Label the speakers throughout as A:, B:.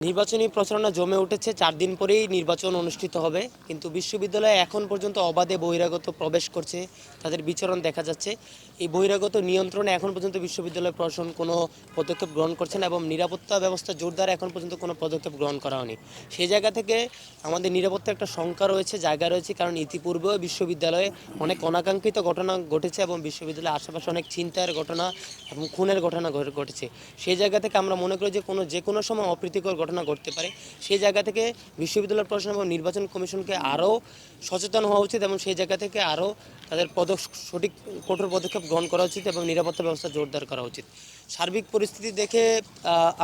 A: নির্বাচনী প্রচারণা জমে উঠেছে। চার দিন পরেই নির্বাচন অনুষ্ঠিত হবে। কিন্তু বিশ্ববিদ্যালয়ে এখন পর্যন্ত অবাধে বহিরাগত প্রবেশ করছে। তাদের বিচরণ দেখা যাচ্ছে। এই বহিরাগত নিয়ন্ত্রণে এখন পর্যন্ত বিশ্ববিদ্যালয় প্রশাসন কোনো পদক্ষেপ গ্রহণ করছে না এবং নিরাপত্তা ব্যবস্থা জোরদার এখন পর্যন্ত কোনো পদক্ষেপ গ্রহণ করা হয়নি। সেই জায়গা থেকে আমাদের নিরাপত্তার একটা শঙ্কা রয়েছে, জায়গা রয়েছে। কারণ ইতিপূর্বেও বিশ্ববিদ্যালয়ে অনেক অনাকাঙ্ক্ষিত ঘটনা ঘটেছে এবং বিশ্ববিদ্যালয়ের আশেপাশে অনেক চিন্তার ঘটনা এবং খুনের ঘটনা ঘটেছে। সেই জায়গা থেকে আমরা মনে করি যে কোনো যে কোনো সময় অপ্রীতিকর ঘটনা ঘটতে পারে। সেই জায়গা থেকে বিশ্ববিদ্যালয় প্রশাসন এবং নির্বাচন কমিশনকে আরও সচেতন হওয়া উচিত এবং সেই জায়গা থেকে আরও তাদের পদ সঠিক কঠোর পদক্ষেপ গ্রহণ করা উচিত এবং নিরাপত্তা ব্যবস্থা জোরদার করা উচিত। সার্বিক পরিস্থিতি দেখে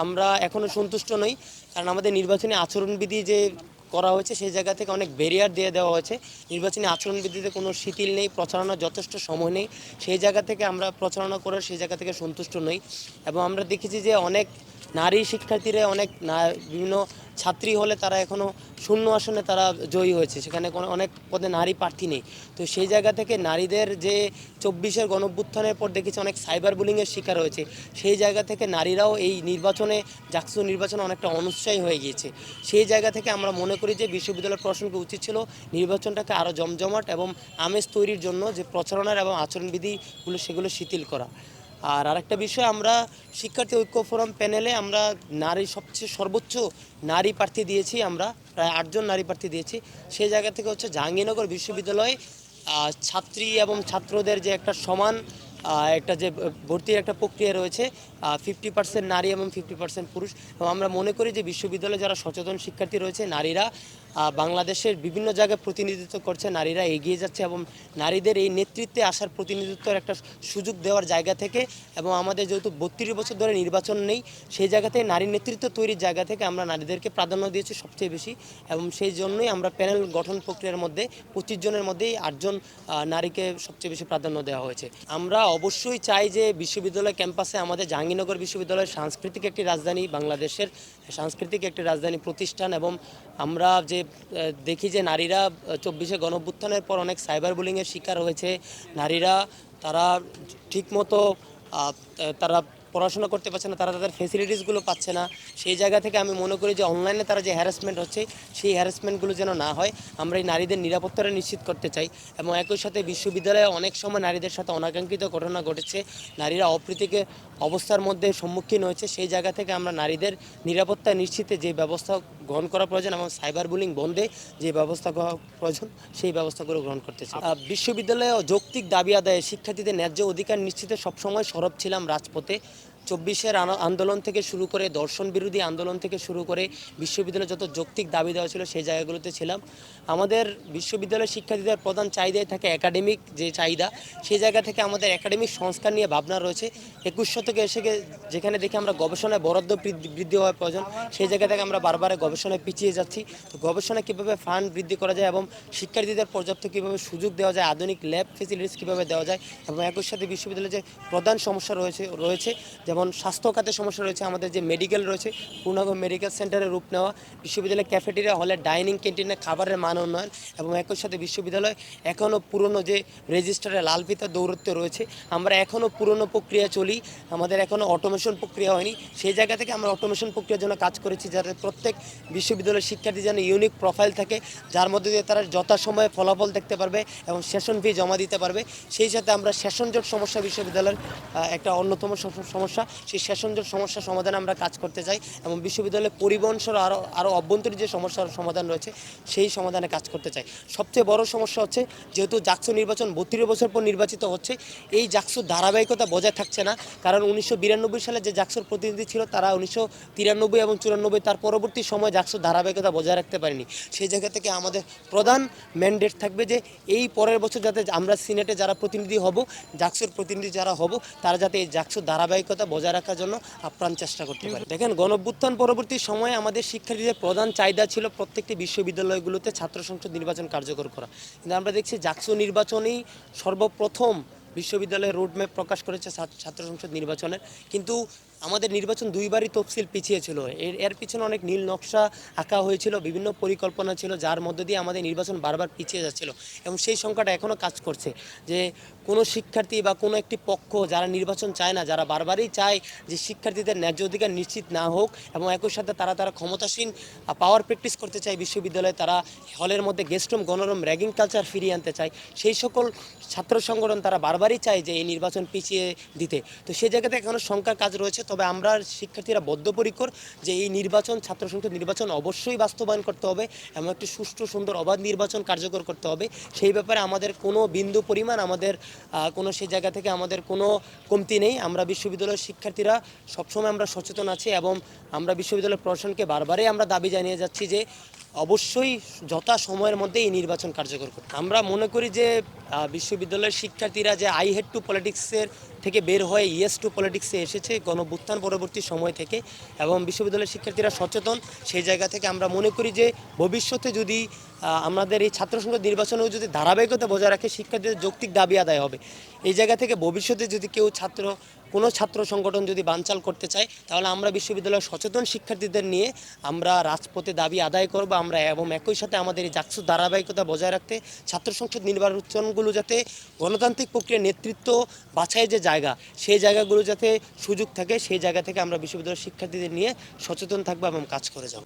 A: আমরা এখনও সন্তুষ্ট নই। কারণ আমাদের নির্বাচনী আচরণবিধি যে করা হয়েছে, সেই জায়গা থেকে অনেক ব্যারিয়ার দিয়ে দেওয়া হয়েছে। নির্বাচনী আচরণবিধিতে কোনো শিথিল নেই প্রচারণার যথেষ্ট সময় নেই। সেই জায়গা থেকে আমরা প্রচারণা করার সেই জায়গা থেকে সন্তুষ্ট নই। এবং আমরা দেখেছি যে অনেক নারী শিক্ষার্থীরা অনেক বিভিন্ন ছাত্রী হলে তারা এখনও শূন্য আসনে তারা জয়ী হয়েছে। সেখানে কোনো, অনেক পদে নারী প্রার্থী নেই। তো সেই জায়গা থেকে নারীদের যে চব্বিশের গণভ্যুত্থানের পর দেখেছি অনেক সাইবার বুলিংয়ের শিকার হয়েছে। সেই জায়গা থেকে নারীরাও এই নির্বাচনে, জাকসু নির্বাচনে অনেকটা অনুৎসাহী হয়ে গিয়েছে। সেই জায়গা থেকে আমরা মনে করি যে বিশ্ববিদ্যালয় প্রশাসনকে উচিত ছিল নির্বাচনটাকে আরও জমজমাট এবং আমেজ তৈরির জন্য যে প্রচারণার এবং আচরণবিধিগুলো সেগুলো শিথিল করা। আর আরেকটা বিষয়, আমরা শিক্ষার্থী ঐক্য ফোরাম প্যানেলে আমরা নারী সবচেয়ে সর্বোচ্চ নারী প্রার্থী দিয়েছি, আমরা প্রায় আটজন নারী প্রার্থী দিয়েছি। সেই জায়গা থেকে হচ্ছে জাহাঙ্গীরনগর বিশ্ববিদ্যালয়ে ছাত্রী এবং ছাত্রদের যে একটা সমান একটা যে ভর্তির একটা প্রক্রিয়া রয়েছে ফিফটি পার্সেন্ট নারী এবং ফিফটি পার্সেন্ট পুরুষ। এবং আমরা মনে করি যে বিশ্ববিদ্যালয়ে যারা সচেতন শিক্ষার্থী রয়েছে, নারীরা বাংলাদেশের বিভিন্ন জায়গায় প্রতিনিধিত্ব করছে, নারীরা এগিয়ে যাচ্ছে এবং নারীদের এই নেতৃত্বে আসার প্রতিনিধিত্বের একটা সুযোগ দেওয়ার জায়গা থেকে এবং আমাদের যেহেতু বত্রিশ বছর ধরে নির্বাচন নেই, সেই জায়গা থেকে নারী নেতৃত্ব তৈরির জায়গা থেকে আমরা নারীদেরকে প্রাধান্য দিয়েছি সবচেয়ে বেশি এবং সেই জন্যই আমরা প্যানেল গঠন প্রক্রিয়ার মধ্যে পঁচিশ জনের মধ্যেই আটজন নারীকে সবচেয়ে বেশি প্রাধান্য দেওয়া হয়েছে। আমরা অবশ্যই চাই যে বিশ্ববিদ্যালয় ক্যাম্পাসে আমাদের জাহাঙ্গীরনগর বিশ্ববিদ্যালয়ের সাংস্কৃতিক একটি রাজধানী, বাংলাদেশের সাংস্কৃতিক একটি রাজধানী প্রতিষ্ঠান এবং আমরা যে দেখি যে নারীরা চব্বিশে গণভ্যুত্থানের পর অনেক সাইবার বুলিংয়ের শিকার হয়েছে। নারীরা তারা ঠিকমতো তারা পড়াশোনা করতে পারছে না, তারা তাদের ফেসিলিটিসগুলো পাচ্ছে না। সেই জায়গা থেকে আমি মনে করি যে অনলাইনে তারা যে হ্যারাসমেন্ট হচ্ছে, সেই হ্যারাসমেন্টগুলো যেন না হয়, আমরা এই নারীদের নিরাপত্তাটা নিশ্চিত করতে চাই। এবং একই সাথে বিশ্ববিদ্যালয়ে অনেক সময় নারীদের সাথে অনাকাঙ্ক্ষিত ঘটনা ঘটেছে। নারীরা অপ্রীতিকে অবস্থার মধ্যে সম্মুখীন হয়েছে। সেই জায়গা থেকে আমরা নারীদের নিরাপত্তা নিশ্চিতে যে ব্যবস্থা গ্রহণ করা প্রয়োজন এবং সাইবার বুলিং বন্ধে যে ব্যবস্থা করা প্রয়োজন, সেই ব্যবস্থাগুলো গ্রহণ করতে চাই। বিশ্ববিদ্যালয়ে যৌক্তিক দাবি আদায়ে শিক্ষার্থীদের ন্যায্য অধিকার নিশ্চিতে সবসময় সরব ছিলাম রাজপথে। চব্বিশের আনো- আন্দোলন থেকে শুরু করে দর্শন বিরোধী আন্দোলন থেকে শুরু করে বিশ্ববিদ্যালয়ে যত যৌক্তিক দাবি দেওয়া ছিল সেই জায়গাগুলোতে ছিলাম। আমাদের বিশ্ববিদ্যালয়ের শিক্ষার্থীদের প্রধান চাহিদাই থাকে একাডেমিক যে চাহিদা, সেই জায়গা থেকে আমাদের একাডেমিক সংস্কার নিয়ে ভাবনা রয়েছে। একুশ শতকে এসে যেখানে দেখি আমরা গবেষণায় বরাদ্দ বৃদ্ধি- হওয়ার প্রয়োজন, সেই জায়গা থেকে আমরা বারবার গবেষণায় পিছিয়ে যাচ্ছি। তো গবেষণা কীভাবে ফান্ড বৃদ্ধি করা যায় এবং শিক্ষার্থীদের পর্যাপ্ত কীভাবে সুযোগ দেওয়া যায়, আধুনিক ল্যাব ফেসিলিটিস কীভাবে দেওয়া যায় এবং একই সাথে বিশ্ববিদ্যালয়ে যে প্রধান সমস্যা রয়েছে রয়েছে যেমন স্বাস্থ্য খাতে সমস্যা রয়েছে, আমাদের যে মেডিকেল রয়েছে, পূর্ণাঙ্গ মেডিকেল সেন্টারের রূপ নেওয়া, বিশ্ববিদ্যালয়ের ক্যাফেটেরিয়া হলে ডাইনিং ক্যান্টিনে খাবারের মান উন্নয়ন এবং একই সাথে বিশ্ববিদ্যালয় এখনও পুরনো যে রেজিস্টারে লাল ফিতা দৌরত্ব রয়েছে, আমরা এখনও পুরনো প্রক্রিয়া চলি, আমাদের এখনও অটোমেশন প্রক্রিয়া হয়নি, সেই জায়গা থেকে আমরা অটোমেশন প্রক্রিয়ার জন্য কাজ করেছি, যাতে প্রত্যেক বিশ্ববিদ্যালয়ের শিক্ষার্থী যেন ইউনিক প্রোফাইল থাকে, যার মধ্যে দিয়ে তারা যথাসময়ে ফলাফল দেখতে পারবে এবং সেশন ফি জমা দিতে পারবে, সেই সাথে আমরা সেশন জট সমস্যা বিশ্ববিদ্যালয়ের একটা অন্যতম সমস্যা সেই সেশন জট সমস্যা সমাধানে আমরা কাজ করতে চাই এবং বিশ্ববিদ্যালয়ে পরিবহন সহ আরও আরও অভ্যন্তরীণ যে সমস্যার সমাধান রয়েছে, সেই সমাধানে কাজ করতে চাই। সবচেয়ে বড় সমস্যা হচ্ছে, যেহেতু জাকসু নির্বাচন বত্রিশ বছর পর নির্বাচিত হচ্ছে, এই জাকসুর ধারাবাহিকতা বজায় থাকছে না। কারণ উনিশশো বিরানব্বই সালে যে জাকসুর প্রতিনিধি ছিল, তারা উনিশশো তিরানব্বই এবং চুরানব্বই, তার পরবর্তী সময় জাকসুর ধারাবাহিকতা বজায় রাখতে পারেনি। সেই জায়গা থেকে আমাদের প্রধান ম্যান্ডেট থাকবে যে, এই পরের বছর যাতে আমরা সিনেটে যারা প্রতিনিধি হব, জাকসুর প্রতিনিধি যারা হব, তারা যাতে এই জাকসুর ধারাবাহিকতা বজায় রাখার জন্য আপ্রাণ চেষ্টা করতে পারি। দেখেন গণভ্যুত্থান পরবর্তী সময়ে আমাদের শিক্ষার্থীদের প্রধান চাহিদা ছিল প্রত্যেকটি বিশ্ববিদ্যালয়গুলোতে ছাত্র সংসদ নির্বাচন কার্যকর করা। কিন্তু আমরা দেখছি জাকসু নির্বাচনেই সর্বপ্রথম বিশ্ববিদ্যালয়ের রোডম্যাপ প্রকাশ করেছে ছাত্র- সংসদ নির্বাচনের কিন্তু আমাদের নির্বাচন দুইবারই তফসিল পিছিয়ে ছিল এর এর পিছনে অনেক নীল নকশা আঁকা হয়েছিল, বিভিন্ন পরিকল্পনা ছিল, যার মধ্য দিয়ে আমাদের নির্বাচন বারবার পিছিয়ে যাচ্ছিল এবং সেই সংখ্যাটা এখনও কাজ করছে যে কোনো শিক্ষার্থী বা কোনো একটি পক্ষ যারা নির্বাচন চায় না, যারা বারবারই চায় যে শিক্ষার্থীদের ন্যায্য অধিকার নিশ্চিত না হোক এবং একই সাথে তারা তারা ক্ষমতাসীন পাওয়ার প্র্যাকটিস করতে চায় বিশ্ববিদ্যালয়ে, তারা হলের মধ্যে গেস্টরুম গণরম র্যাগিং কালচার ফিরিয়ে আনতে চায়, সেই সকল ছাত্র সংগঠন তারা বারবারই চায় যে এই নির্বাচন পিছিয়ে দিতে। তো সেই জায়গাতে এখনও সংখ্যার কাজ রয়েছে তবে আমরা শিক্ষার্থীরা বদ্ধপরিকর যে এই নির্বাচন ছাত্র সংসদ নির্বাচন অবশ্যই বাস্তবায়ন করতে হবে, এবং একটি সুষ্ঠু, সুন্দর, অবাধ নির্বাচন কার্যকর করতে হবে। সেই ব্যাপারে আমাদের কোনো বিন্দু পরিমাণ আমাদের কোনো সেই জায়গা থেকে আমাদের কোনো কমতি নেই। আমরা বিশ্ববিদ্যালয়ের শিক্ষার্থীরা সবসময় আমরা সচেতন আছি, এবং আমরা বিশ্ববিদ্যালয় প্রশাসনকে বারবারই আমরা দাবি জানিয়ে যাচ্ছি যে অবশ্যই যথা সময়ের মধ্যে এই নির্বাচন কার্যকর করতে আমরা মনে করি যে বিশ্ববিদ্যালয়ের শিক্ষার্থীরা যে আই হেড টু পলিটিক্সের থেকে বের হয়ে ইয়েস টু পলিটিক্সে এসেছে গণভুত্থান পরবর্তী সময় থেকে এবং বিশ্ববিদ্যালয়ের শিক্ষার্থীরা সচেতন, সেই জায়গা থেকে আমরা মনে করি যে, ভবিষ্যতে যদি আমাদের এই ছাত্র সংসদ নির্বাচনেও যদি ধারাবাহিকতা বজায় রাখে, শিক্ষার্থীদের যৌক্তিক দাবি আদায় হবে। এই জায়গা থেকে ভবিষ্যতে যদি কেউ ছাত্র কোনো ছাত্র সংগঠন যদি বানচাল করতে চায়, তাহলে আমরা বিশ্ববিদ্যালয়ের সচেতন শিক্ষার্থীদের নিয়ে আমরা রাজপথে দাবি আদায় করব। আমরা এবং একই সাথে আমাদের এই জাকসু ধারাবাহিকতা বজায় রাখতে, ছাত্র সংসদ নির্বাচনগুলো যাতে গণতান্ত্রিক প্রক্রিয়ার নেতৃত্ব বাছাইয়ের যে জায়গা, সেই জায়গাগুলো যাতে সুযোগ থাকে, সেই জায়গা থেকে আমরা বিশ্ববিদ্যালয়ের শিক্ষার্থীদের নিয়ে সচেতন থাকব এবং কাজ করে যাব।